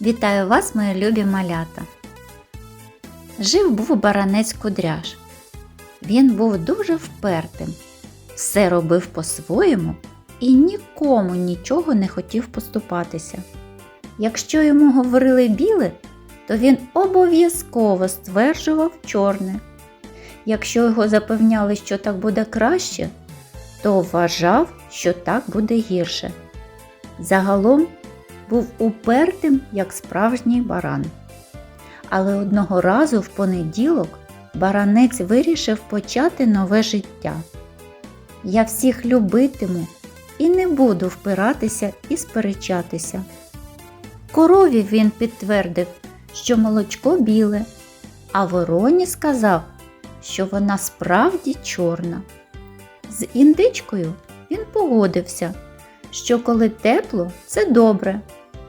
Вітаю вас, мої любі малята. Жив був баранець кудряш. Він був дуже впертим, все робив по-своєму і нікому нічого не хотів поступатися. Якщо йому говорили біле, то він обов'язково стверджував чорне. Якщо його запевняли, що так буде краще, то вважав, що так буде гірше. Загалом був упертим, як справжній баран. Але одного разу в понеділок баранець вирішив почати нове життя. Я всіх любитиму і не буду впиратися і сперечатися. Корові він підтвердив, що молочко біле, а вороні сказав, що вона справді чорна. З індичкою він погодився, що коли тепло, це добре,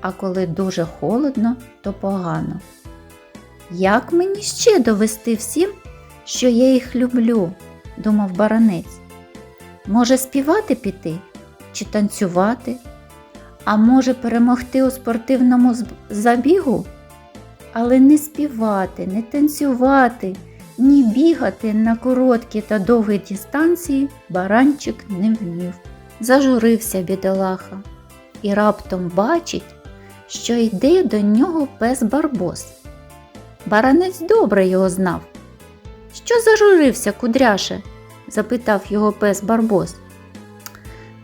а коли дуже холодно, то погано. Як мені ще довести всім, що я їх люблю, думав баранець. Може, співати піти чи танцювати, а може перемогти у спортивному забігу? Але не співати, не танцювати, ні бігати на короткі та довгі дистанції баранчик не вмів. Зажурився бідолаха і раптом бачить, що йде до нього пес Барбос. Баранець добре його знав. Що зажурився, кудряше? запитав його пес Барбос.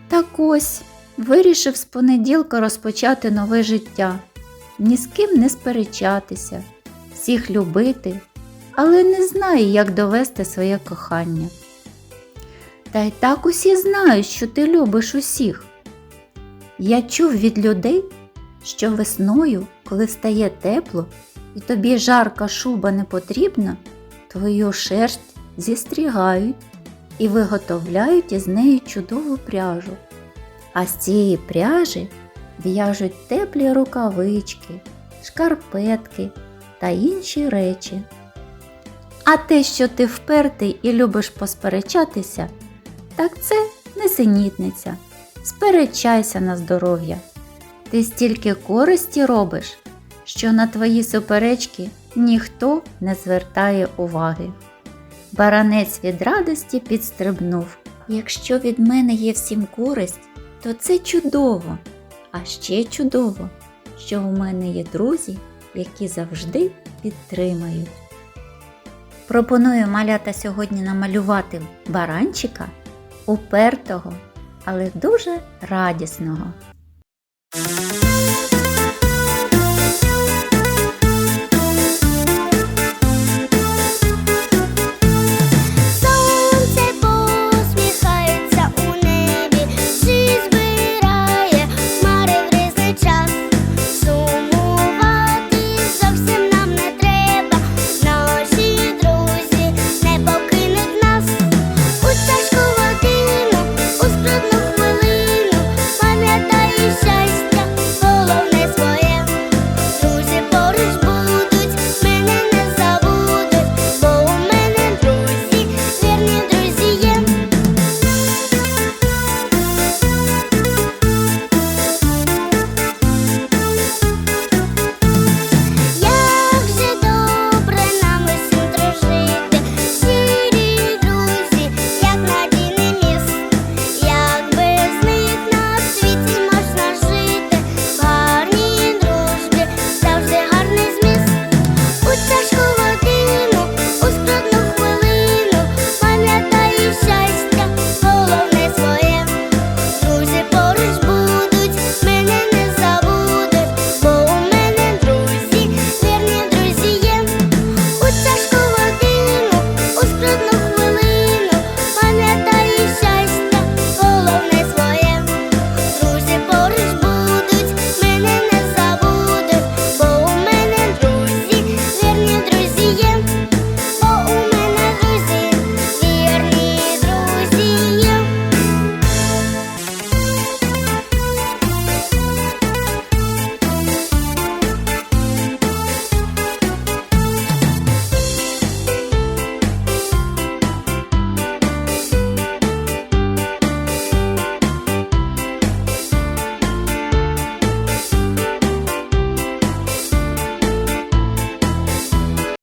Так ось вирішив з понеділка розпочати нове життя, ні з ким не сперечатися, всіх любити, але не знає, як довести своє кохання. Та й так усі знають, що ти любиш усіх. Я чув від людей, що весною, коли стає тепло і тобі жарка шуба не потрібна, твою шерсть зістрігають і виготовляють із неї чудову пряжу. А з цієї пряжі в'яжуть теплі рукавички, шкарпетки та інші речі. А те, що ти впертий і любиш посперечатися, так це несенітниця. Сперечайся на здоров'я. Ти стільки користі робиш, що на твої суперечки ніхто не звертає уваги. Баранець від радості підстрибнув. Якщо від мене є всім користь, то це чудово. А ще чудово, що у мене є друзі, які завжди підтримають. Пропоную малята сьогодні намалювати баранчика упертого, але дуже радісного.